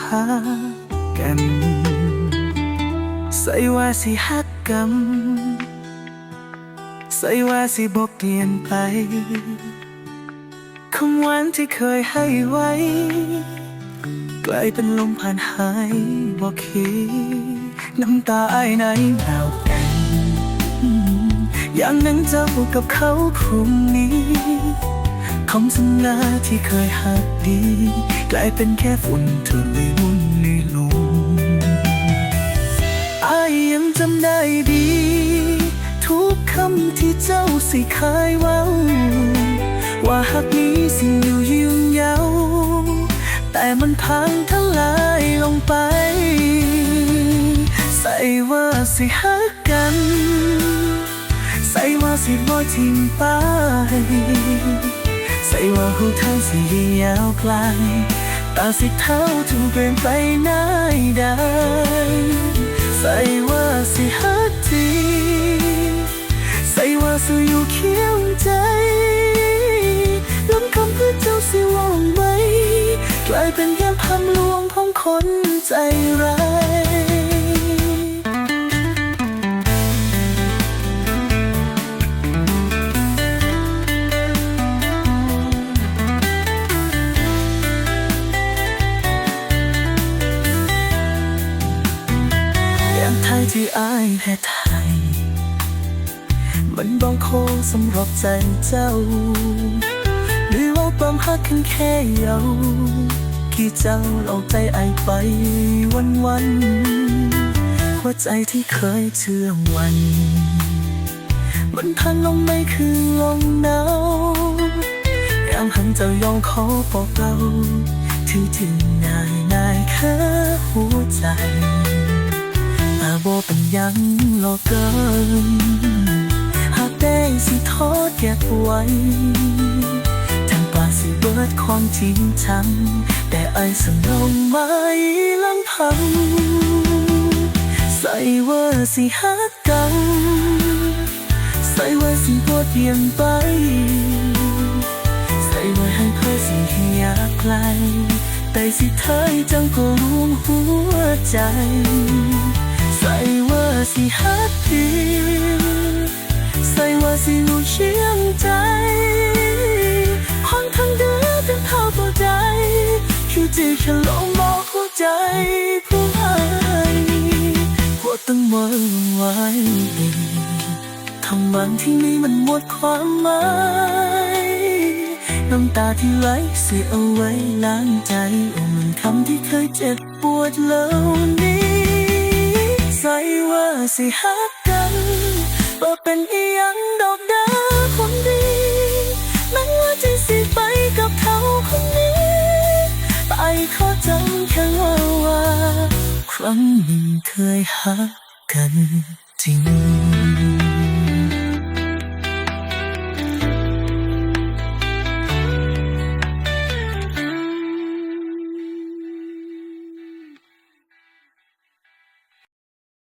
หากัน ใส่ว่าสิฮักกันใส่ว่าสิบ่เปลี่ยนไปคำหวานที่เคยให้ไว้ กลายเป็นลมผ่านหายบ่คิดน้ำตาไอไหนหนาวกันอย่างนั้นเจ้ากับเขาพรุ่งนี้ คำสัญญาที่เคยหักดี กลายเป็นแค่ฝุ่นเธอเลยวุ่นในลมอายยังจำได้ดี ทุกคำที่เจ้าสิเคยเว้า ว่าหักนี้สิ่งอยู่ยืนยาวแต่มันพังทลายลงไป ใส่ว่าสิหักกัน ใส่ว่าสิบ่ทิ้งไป ใส่ว่าหูทางสิยาวไกลตาสิเท่าถูกเปลี่ยนไปไหนได้ใส่ว่าสิฮักจริงใส่ว่าสิอยู่เคียงใจลำคำเพื่อเจ้าสิว่างไหม กลายเป็นแค่คำลวงของคนใจร้าย อายแพ้ไทย มันบองโคงสำหรับใจเจ้าหรือว่าความฮักกันแค่เยาที่เจ้าเอาใจไอไปวันวันๆหัวใจที่เคยเชื่อวัน มันพันลงไม่คือลงหนาวยามหันเจ้ายองขอบอกเราที่ที่ง่ายง่ายแค่หัวใจ บเป็นยังหลอกเกิน หากได้สิทอดเก็บไว้ทางป่าสิเบิดความจริงชัง แต่ไอ้สนองไม่ลำพัง ใส่ว่าสิฮักกัน ใส่ว่าสิบ่เปลี่ยนไป ใส่ว่าให้เพื่อสิอยากไกลแต่สิเธอจังก็รู้หัวใจ ใส่ว่าสิฮักดีใส่ว่าสิอยู่เชียงใจค่อนข้างเดือดเป็นเข้าตัวใจคือจีแค่ลงมองหัวใจผู้ให้ว่าต้องมาไว้ทำมันที่นี่มันหมดความหมายน้ำตาที่ไหลเสียเอาไว้ล้างใจโอ้มันคำที่เคยเจ็บปวดเหล่านี้ ใส่ว่าสิฮักกันบ่เป็นอีหยังดอกดาคนดีแม้ว่าจะสิไปกับเขาคนนี้ ไปขอจำแค่ว่าว่าครั้งหนึ่งเคยฮักกันจริง